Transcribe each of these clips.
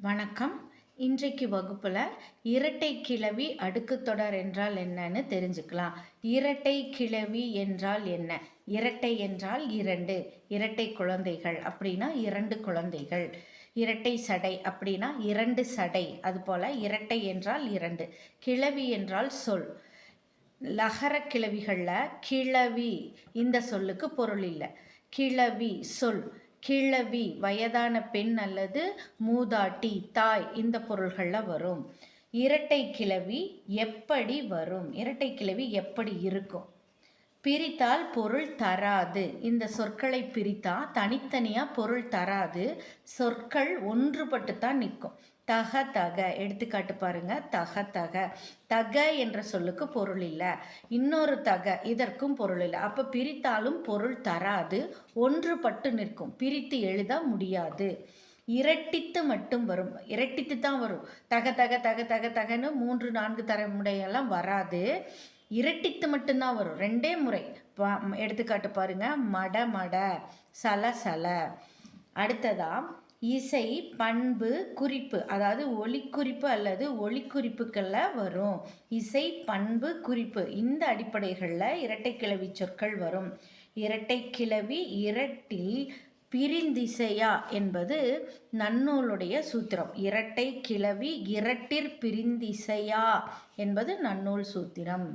வணக்கம். இன்றைக்கு வகுப்பில் இரட்டை கிளவி அடுக்குத் தொடர் என்றால் என்னன்னு தெரிஞ்சுக்கலாம். இரட்டை கிளவி என்றால் என்ன? இரட்டை என்றால் இரண்டு. இரட்டை குழந்தைகள் அப்படின்னா இரண்டு குழந்தைகள். இரட்டை சடை அப்படின்னா இரண்டு சடை. அதுபோல் இரட்டை என்றால் இரண்டு. கிளவி என்றால் சொல். லகர கிளவிகளில் கிளவி இந்த சொல்லுக்கு பொருள் இல்லை. கிளவி சொல். கிழவி வயதான பெண் அல்லது மூதாட்டி தாய் இந்த பொருள்களில் வரும். இரட்டை கிழவி எப்படி வரும்? இரட்டை கிழவி எப்படி இருக்கும்? பிரித்தால் பொருள் தராது. இந்த சொற்களை பிரித்தா தனித்தனியாக பொருள் தராது. சொற்கள் ஒன்றுபட்டு தான் நிற்கும். தக தக. எடுத்துக்காட்டு பாருங்க. தக தக. தக என்ற சொல்லுக்கு பொருள் இல்லை. இன்னொரு தக இதற்கும் பொருள் இல்லை. அப்போ பிரித்தாலும் பொருள் தராது. ஒன்றுபட்டு நிற்கும். பிரித்து எழுத முடியாது. இரட்டித்து மட்டும் வரும். இரட்டித்து தான் வரும். தக தக தக தக தகன்னு மூன்று நான்கு தலைமுறையெல்லாம் வராது. இரட்டித்து மட்டும்தான் வரும். ரெண்டே முறை. எடுத்துக்காட்டு பாருங்க. மட மட. சல சல. அடுத்ததான் இசை பண்பு குறிப்பு. அதாவது ஒலிக்குறிப்பு அல்லது ஒலிக்குறிப்புகளில் வரும். இசை பண்பு குறிப்பு. இந்த அடிப்படைகளில் இரட்டை கிளவி சொற்கள் வரும். இரட்டை கிளவி இரட்டில் பிரிந்திசையா என்பது நன்னூலுடைய சூத்திரம். இரட்டை கிளவி இரட்டிற் பிரிந்திசையா என்பது நன்னூல் சூத்திரம்.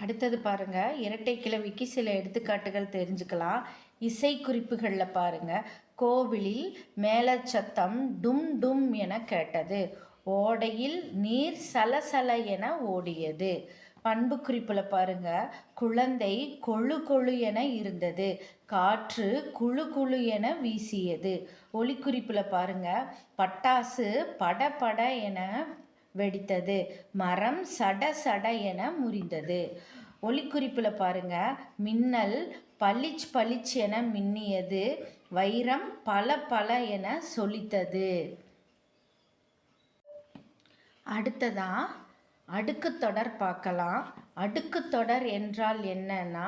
அடுத்தது பாருங்க. இரட்டை கிளவிக்கு சில எடுத்துக்காட்டுகள் தெரிஞ்சுக்கலாம். இசை குறிப்புகளில் பாருங்க. கோவிலில் மேலச்சத்தம் டும் டும் என கேட்டது. ஓடையில் நீர் சலசல என ஓடியது. பண்பு குறிப்பில் பாருங்க. குழந்தை கொழு கொழு என இருந்தது. காற்று குழு குழு என வீசியது. ஒளிக்குறிப்பில் பாருங்க. பட்டாசு பட பட என வெடித்தது. மரம் சட சட என முறிந்தது. ஒளிக்குறிப்பில் பாருங்க. மின்னல் பளிச் பளிச் என மின்னியது வைரம் பல பல என சொலித்தது அடுத்ததா அடுக்குத் தொடர் பார்க்கலாம். அடுக்குத் தொடர் என்றால் என்னன்னா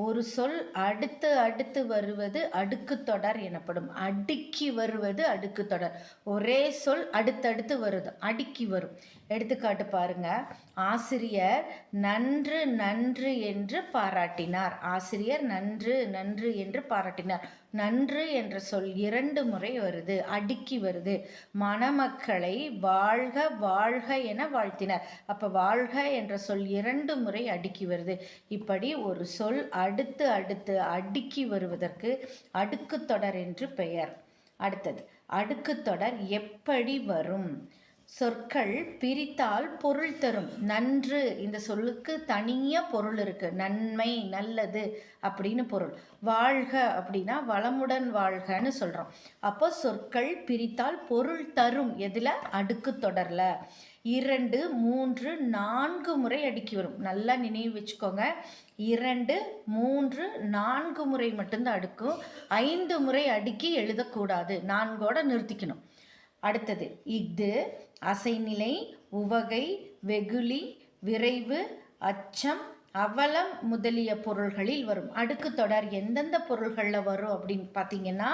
ஒரு சொல் அடுத்து அடுத்து வருவது அடுக்கு தொடர் எனப்படும். அடுக்கி வருவது அடுக்குத் தொடர். ஒரே சொல் அடுத்தடுத்து வருது அடுக்கி வரும். எடுத்துக்காட்டு பாருங்க. ஆசிரியர் நன்று நன்று என்று பாராட்டினார். ஆசிரியர் நன்று நன்று என்று பாராட்டினார். நன்று என்ற சொல் இரண்டு முறை வருது. அடுக்கி வருது. மணமக்களை வாழ்க வாழ்க என வாழ்த்தினர். அப்போ வாழ்க என்ற சொல் இரண்டு முறை அடுக்கி வருது. இப்படி ஒரு சொல் அடுத்து அடுத்து அடுக்கி வருவதற்கு அடுக்குத் தொடர் என்று பெயர். அடுத்தது அடுக்குத் தொடர் எப்படி வரும்? சொற்கள் பிரித்தால் பொருள் தரும். நன்று இந்த சொல்லுக்கு தனியாக பொருள் இருக்குது நன்மை நல்லது அப்படின்னு பொருள். வாழ்க அப்படின்னா வளமுடன் வாழ்கன்னு சொல்கிறோம் அப்போ சொற்கள் பிரித்தால் பொருள் தரும். எதில்? அடுக்கு தொடரில். இரண்டு மூன்று நான்கு முறை அடுக்கி வரும். நல்லா நினைவு வச்சுக்கோங்க. இரண்டு மூன்று நான்கு முறை மட்டும்தான் அடுக்கும். ஐந்து முறை அடுக்கி எழுதக்கூடாது. நான்கோட நிறுத்திக்கணும். அடுத்தது இஃது அசைநிலை உவகை வெகுளி விரைவு அச்சம் அவலம் முதலிய பொருள்களில் வரும். அடுக்கு தொடர் எந்தெந்த பொருள்களில் வரும் அப்படின்னு பார்த்தீங்கன்னா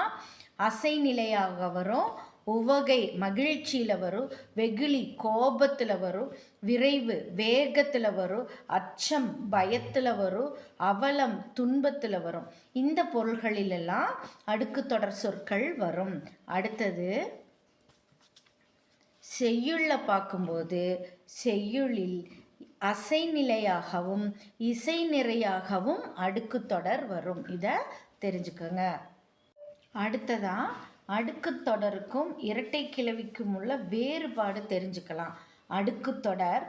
அசைநிலையாக வரும் உவகை மகிழ்ச்சியில் வரும் வெகுளி கோபத்தில் வரும் விரைவு வேகத்தில் வரும் அச்சம் பயத்தில் வரும் அவலம் துன்பத்தில் வரும். இந்த பொருள்களிலெல்லாம் அடுக்கு தொடர் சொற்கள் வரும். அடுத்தது செய்யுள்ள பார்க்கும்போது செய்யுளில் அசைநிலையாகவும் இசை நிறையாகவும் அடுக்குத் தொடர் வரும். இதை தெரிஞ்சுக்கோங்க. அடுத்ததா அடுக்குத் தொடருக்கும் இரட்டை கிளவிக்கும் உள்ள வேறுபாடு தெரிஞ்சுக்கலாம். அடுக்குத் தொடர்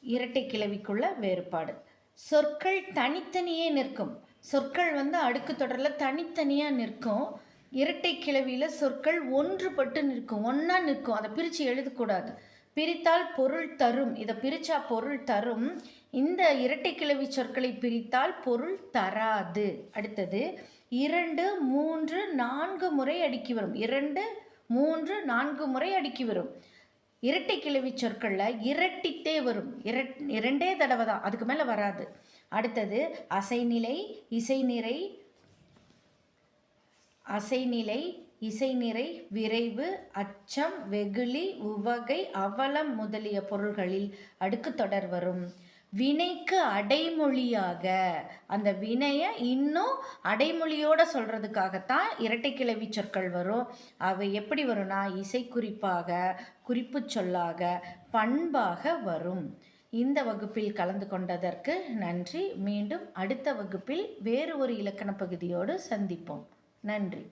இரட்டை கிளவிக்குள்ள வேறுபாடு. சொற்கள் தனித்தனியே நிற்கும். சொற்கள் வந்து அடுக்குத் தொடரில் தனித்தனியாக நிற்கும். இரட்டை கிளவியில் சொற்கள் ஒன்றுபட்டு நிற்கும் ஒன்றா நிற்கும். அதை பிரித்து எழுதக்கூடாது. பிரித்தால் பொருள் தரும். இதை பிரித்தா பொருள் தரும். இந்த இரட்டை கிளவி சொற்களை பிரித்தால் பொருள் தராது. அடுத்தது இரண்டு மூன்று நான்கு முறை அடுக்கி வரும். இரண்டு மூன்று நான்கு முறை அடுக்கி வரும். இரட்டை கிளவி சொற்களில் இரட்டித்தே வரும். இரட் இரண்டே தடவை தான் அதுக்கு மேலே வராது. அடுத்தது அசைநிலை இசைநிறை அசைநிலை இசைநிறை விரைவு அச்சம் வெகுளி உவகை அவலம் முதலிய பொருள்களில் அடுக்கு தொடர் வரும். வினைக்கு அடைமொழியாக அந்த வினையை இன்னும் அடைமொழியோட சொல்கிறதுக்காகத்தான் இரட்டை கிளவி சொற்கள் வரும். அவை எப்படி வரும்னா இசைக்குறிப்பாக குறிப்புச் சொல்லாக பண்பாக வரும். இந்த வகுப்பில் கலந்து கொண்டதற்கு நன்றி. மீண்டும் அடுத்த வகுப்பில் வேறு ஒரு இலக்கண பகுதியோடு சந்திப்போம். நன்றி.